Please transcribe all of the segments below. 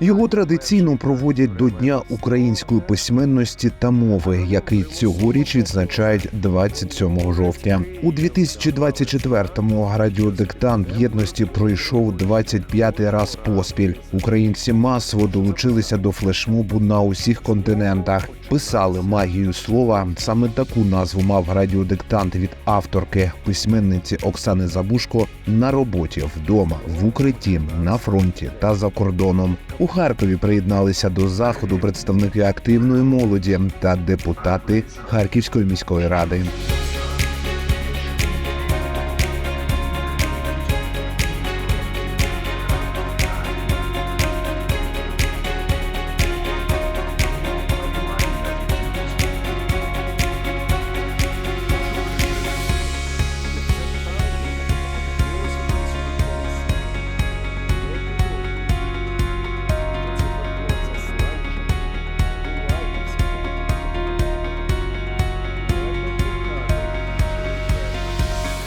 Його традиційно проводять до Дня української письменності та мови, який цьогоріч відзначають 27 жовтня. У 2024-му радіодиктант єдності пройшов 25-й раз поспіль. Українці масово долучилися до флешмобу на усіх континентах. Писали магію слова. Саме таку назву мав радіодиктант від авторки письменниці Оксани Забушко на роботі вдома, в укритті, на фронті та за кордоном. У Харкові приєдналися до заходу представники активної молоді та депутати Харківської міської ради.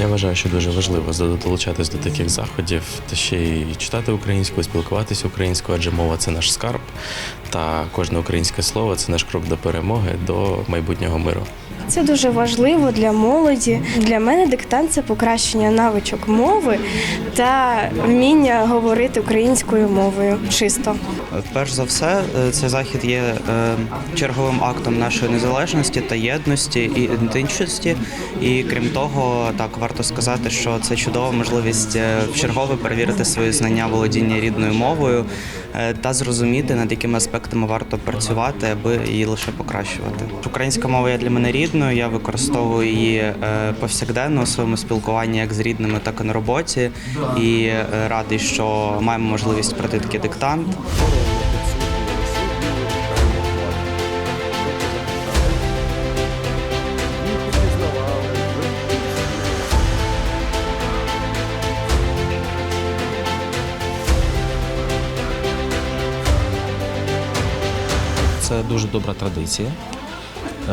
Я вважаю, що дуже важливо долучатись до таких заходів та ще й читати українською, спілкуватися українською, адже мова це наш скарб, та кожне українське слово це наш крок до перемоги, до майбутнього миру. Це дуже важливо для молоді. Для мене диктант це покращення навичок мови та вміння говорити українською мовою чисто. Перш за все, е, цей захід є е, черговим актом нашої незалежності та єдності і ідентичності. І крім того, так варто сказати, що це чудова можливість е, вчергове перевірити свої знання володіння рідною мовою е, та зрозуміти, над якими аспектами варто працювати, аби її лише покращувати. Українська мова є для мене рідною. Я використовую її е, повсякденно у своєму спілкуванні як з рідними, так і на роботі. І радий, що маємо можливість пройти такий диктант. Це дуже добра традиція. Е,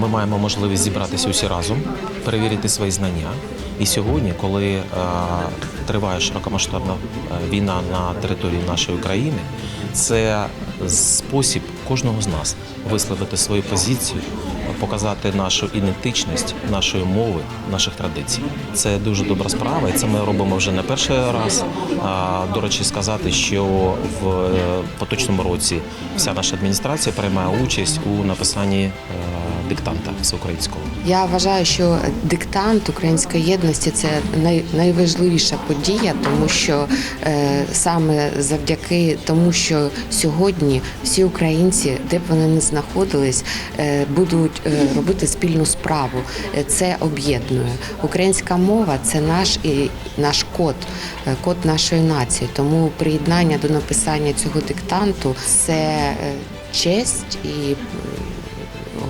Ми маємо можливість зібратися усі разом, перевірити свої знання. І сьогодні, коли е, триває широкомасштабна е, війна на території нашої країни, це спосіб кожного з нас висловити свою позицію, показати нашу ідентичність нашої мови, наших традицій. Це дуже добра справа, і це ми робимо вже не перший раз. До речі, сказати, що в е, поточному році вся наша адміністрація приймає участь у написанні е, диктанта всеукраїнського. Я вважаю, що диктант української єдності це най, найважливіша подія, тому що е, саме завдяки тому, що сьогодні всі українці, де б вони не знаходились, е, будуть е, робити спільну справу. Е, Це об'єднує. Українська мова це наш і наш код, е, код нашої нації. Тому приєднання до написання цього диктанту це е, честь і